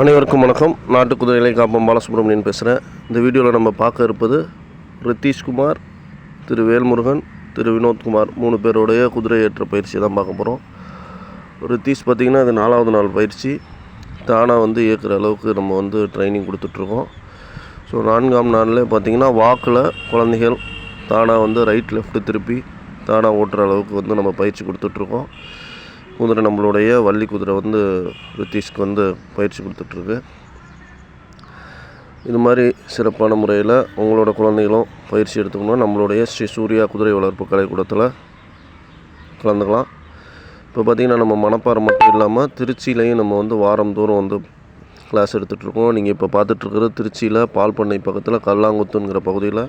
அனைவருக்கும் வணக்கம். நாட்டு குதிரைகளை காப்பம். பாலசுப்ரமணியன் பேசுகிறேன் இந்த வீடியோவில் நம்ம பார்க்க இருப்பது ரித்தீஷ்குமார் திரு வேல்முருகன் திரு வினோத்குமார் மூணு பேருடைய குதிரை ஏற்ற பயிற்சி தான் பார்க்க போகிறோம் ரித்தீஷ் பார்த்திங்கன்னா இது நாலாவது நாள் பயிற்சி. தானாக வந்து இயக்கிற அளவுக்கு நம்ம வந்து ட்ரைனிங் கொடுத்துட்ருக்கோம். ஸோ நான்காம் நாளில் பார்த்திங்கன்னா வாக்கில் குழந்தைகள் தானாக வந்து ரைட் லெஃப்ட் திருப்பி தானாக ஓட்டுற அளவுக்கு வந்து நம்ம பயிற்சி கொடுத்துட்ருக்கோம். குதிரை நம்மளுடைய வள்ளி குதிரை வந்து ரித்தீஷ்க்கு வந்து பயிற்சி கொடுத்துட்ருக்கு. இது மாதிரி சிறப்பான முறையில் உங்களோட குழந்தைகளும் பயிற்சி எடுத்துக்கணும். நம்மளுடைய ஸ்ரீ சூர்யா குதிரை வளர்ப்பு கலைக்கூடத்தில் கலந்துக்கலாம். இப்போ பார்த்திங்கன்னா நம்ம மணப்பாறை மட்டும் இல்லாமல் திருச்சியிலையும் நம்ம வந்து வாரந்தோறும் வந்து கிளாஸ் எடுத்துகிட்ருக்கோம் நீங்கள் இப்போ பார்த்துட்ருக்கிறது திருச்சியில் பால் பண்ணை பக்கத்தில் கல்லாங்குத்துங்கிற பகுதியில்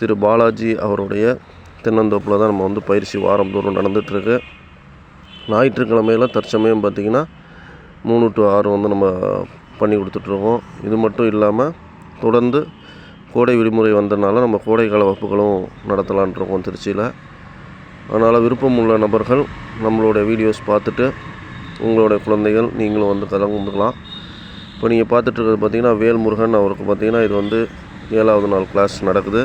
திரு பாலாஜி அவருடைய தென்னந்தோப்பில் தான் நம்ம வந்து பயிற்சி வாரந்தோறும் நடந்துகிட்ருக்கு ஞாயிற்றுக்கிழமையில் தற்சமயம் பார்த்திங்கன்னா மூணு டு ஆறு வந்து நம்ம பண்ணி கொடுத்துட்ருக்கோம். இது மட்டும் இல்லாமல் தொடர்ந்து கோடை விடுமுறை வந்ததுனால நம்ம கோடைக்கால வகுப்புகளும் நடத்தலான்ட்டு இருக்கோம் திருச்சியில். அதனால் விருப்பம் உள்ள நபர்கள் நம்மளோட வீடியோஸ் பார்த்துட்டு உங்களுடைய குழந்தைகள் நீங்களும் வந்து கலந்துக்கலாம். இப்போ நீங்கள் பார்த்துட்ருக்கிறது பார்த்திங்கன்னா வேல்முருகன் அவருக்கு பார்த்திங்கன்னா இது வந்து ஏழாவது நாள் கிளாஸ் நடக்குது.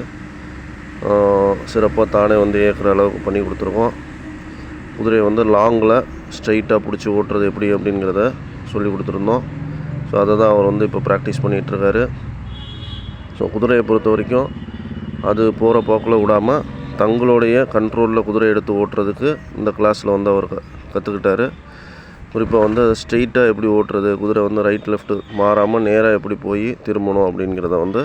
சிறப்பாக தானே வந்து ஏற்கிற அளவுக்கு பண்ணி கொடுத்துருக்கோம். குதிரையை வந்து லாங்கில் ஸ்ட்ரைட்டாக பிடிச்சி ஓட்டுறது எப்படி அப்படிங்கிறத சொல்லி கொடுத்துருந்தோம். ஸோ அதை தான் அவர் வந்து இப்போ ப்ராக்டிஸ் பண்ணிகிட்ருக்காரு ஸோ குதிரையை பொறுத்த வரைக்கும் அது போகிற போக்கில் விடாமல் தங்களுடைய கண்ட்ரோலில் குதிரை எடுத்து ஓட்டுறதுக்கு இந்த கிளாஸில் வந்து அவர் கற்றுக்கிட்டாரு குறிப்பாக வந்து அதை ஸ்ட்ரெயிட்டாக எப்படி ஓட்டுறது குதிரை வந்து ரைட் லெஃப்ட்டு மாறாமல் நேராக எப்படி போய் திரும்பணும் அப்படிங்கிறத வந்து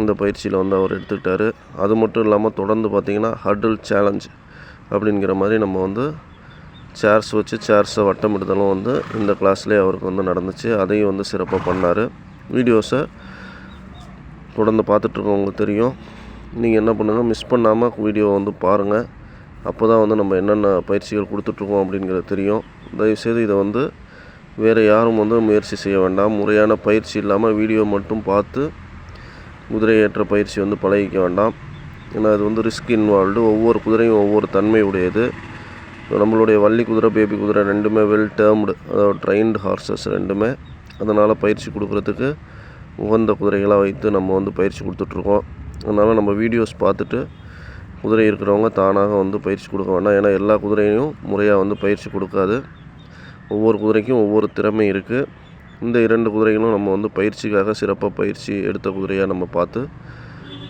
இந்த பயிற்சியில் வந்து அவர் எடுத்துக்கிட்டார். அது மட்டும் இல்லாமல் தொடர்ந்து பார்த்திங்கன்னா ஹர்டில் சேலஞ்ச் அப்படிங்கிற மாதிரி நம்ம வந்து சேர்ஸ் வச்சு சேர்ஸை வட்டமிடுதலும் வந்து இந்த கிளாஸ்லேயே அவருக்கு வந்து நடந்துச்சு. அதையும் வந்து சிறப்பாக பண்ணார். வீடியோஸை தொடர்ந்து பார்த்துட்ருக்கவங்களுக்கு தெரியும். நீங்கள் என்ன பண்ணுங்கள் மிஸ் பண்ணாமல் வீடியோவை வந்து பாருங்கள் அப்போ தான் வந்து நம்ம என்னென்ன பயிற்சிகள் கொடுத்துட்ருக்கோம் அப்படிங்கிறது தெரியும். தயவுசெய்து இதை வந்து வேறு யாரும் வந்து முயற்சி செய்ய வேண்டாம். முறையான பயிற்சி இல்லாமல் வீடியோ மட்டும் பார்த்து குதிரையேற்ற பயிற்சி வந்து பழகிக்க வேண்டாம். ஏன்னா அது வந்து ரிஸ்க் இன்வால்வ்டு ஒவ்வொரு குதிரையும் ஒவ்வொரு தன்மை உடையது நம்மளுடைய வள்ளி குதிரை பேபி குதிரை ரெண்டுமே வெல் டேர்ம்டு அதாவது ட்ரைன்டு ஹார்சஸ் ரெண்டுமே. அதனால் பயிற்சி கொடுக்குறதுக்கு உகந்த குதிரைகளாக வைத்து நம்ம வந்து பயிற்சி கொடுத்துட்ருக்கோம். அதனால் நம்ம வீடியோஸ் பார்த்துட்டு குதிரை இருக்கிறவங்க தானாக வந்து பயிற்சி கொடுக்க வேண்டாம். ஏன்னா எல்லா குதிரையும் முறையாக வந்து பயிற்சி கொடுக்காது. ஒவ்வொரு குதிரைக்கும் ஒவ்வொரு திறமை இருக்குது இந்த இரண்டு குதிரைகளும் நம்ம வந்து பயிற்சிக்காக சிறப்பாக பயிற்சி எடுத்த குதிரையாக நம்ம பார்த்து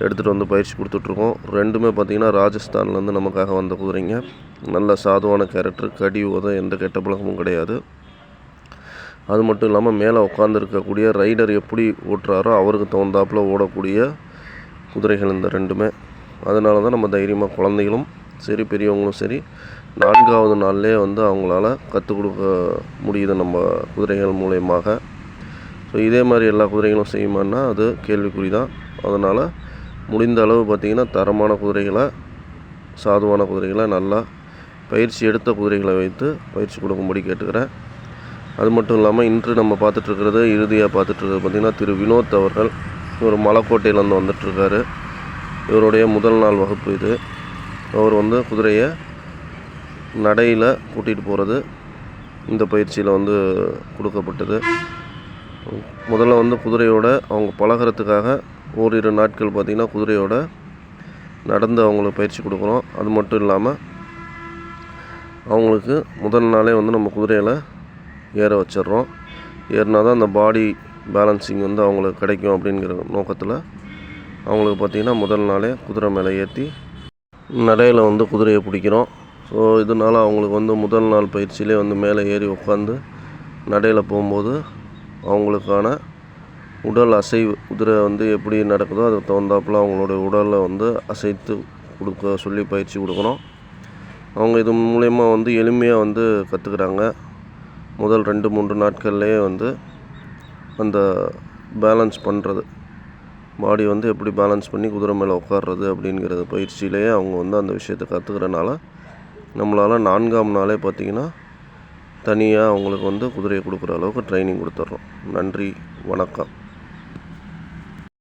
எடுத்துகிட்டு வந்து பயிற்சி கொடுத்துட்ருக்கோம். ரெண்டுமே பார்த்திங்கன்னா ராஜஸ்தான்லேருந்து நமக்காக வந்த குதிரைங்க. நல்ல சாதுவான கேரக்டர் கடி உதம் எந்த கெட்ட பழக்கமும் கிடையாது. அது மட்டும் இல்லாமல் மேலே உட்காந்துருக்கக்கூடிய ரைடர் எப்படி ஓட்டுறாரோ அவருக்கு தகுந்தாப்பில் ஓடக்கூடிய குதிரைகள் இந்த ரெண்டுமே. அதனால தான் நம்ம தைரியமாக குழந்தைகளும் சரி பெரியவங்களும் சரி நான்காவது நாள்லேயே வந்து அவங்களால கற்றுக் கொடுக்க முடியுது நம்ம குதிரைகள் மூலயமாக. ஸோ இதே மாதிரி எல்லா குதிரைகளும் செய்யுமான்னா அது கேள்விக்குறி தான். அதனால் முடிந்த அளவு பார்த்திங்கன்னா தரமான குதிரைகளை சாதுவான குதிரைகளை நல்லா பயிற்சி எடுத்த குதிரைகளை வைத்து பயிற்சி கொடுக்கும்படி கேட்டுக்கிறேன். அது மட்டும் இல்லாமல் இன்று நம்ம பார்த்துட்ருக்கிறது இறுதியாக பார்த்துட்ருக்கிறது பார்த்திங்கன்னா திரு வினோத் அவர்கள். இவர் மலைக்கோட்டையிலேருந்து வந்துட்டுருக்காரு இவருடைய முதல் நாள் வகுப்பு இது. அவர் வந்து குதிரையை நடையில் கூட்டிகிட்டு போகிறது. இந்த பயிற்சியில் வந்து கொடுக்கப்பட்டது. முதல்ல வந்து குதிரையோட அவங்க பழகிறதுக்காக ஓரிரு நாட்கள் பார்த்திங்கன்னா குதிரையோட நடந்து அவங்களுக்கு பயிற்சி கொடுக்குறோம் அது மட்டும் இல்லாமல் அவங்களுக்கு முதல் நாளே வந்து நம்ம குதிரையில் ஏற வச்சிடுறோம். ஏறினா தான் அந்த பாடி பேலன்சிங் வந்து அவங்களுக்கு கிடைக்கும் அப்படிங்கிற நோக்கத்தில் அவங்களுக்கு பார்த்திங்கன்னா முதல் நாளே குதிரை மேலே ஏற்றி நடையில் வந்து குதிரையை பிடிக்கிறோம். ஸோ இதனால் அவங்களுக்கு வந்து முதல் நாள் பயிற்சியிலே வந்து மேலே ஏறி உட்காந்து நடையில் போகும்போது அவங்களுக்கான உடல் அசைவு குதிரை வந்து எப்படி நடக்குதோ அதுக்கு தகுந்தாப்பில் அவங்களுடைய உடலை வந்து அசைத்து கொடுக்க சொல்லி பயிற்சி கொடுக்குறோம் அவங்க இது மூலயமா வந்து எளிமையாக வந்து கற்றுக்குறாங்க முதல் ரெண்டு மூன்று நாட்கள்லேயே வந்து அந்த பேலன்ஸ் பண்ணுறது பாடி வந்து எப்படி பேலன்ஸ் பண்ணி குதிரை மேலே உட்கார்றது அப்படிங்கிறது பயிற்சியிலேயே அவங்க வந்து அந்த விஷயத்தை கற்றுக்கிறனால நம்மளால் நான்காம் நாளே பார்த்திங்கன்னா தனியாக அவங்களுக்கு வந்து குதிரையை கொடுக்குற அளவுக்கு ட்ரைனிங் கொடுத்துட்றோம் நன்றி வணக்கம்.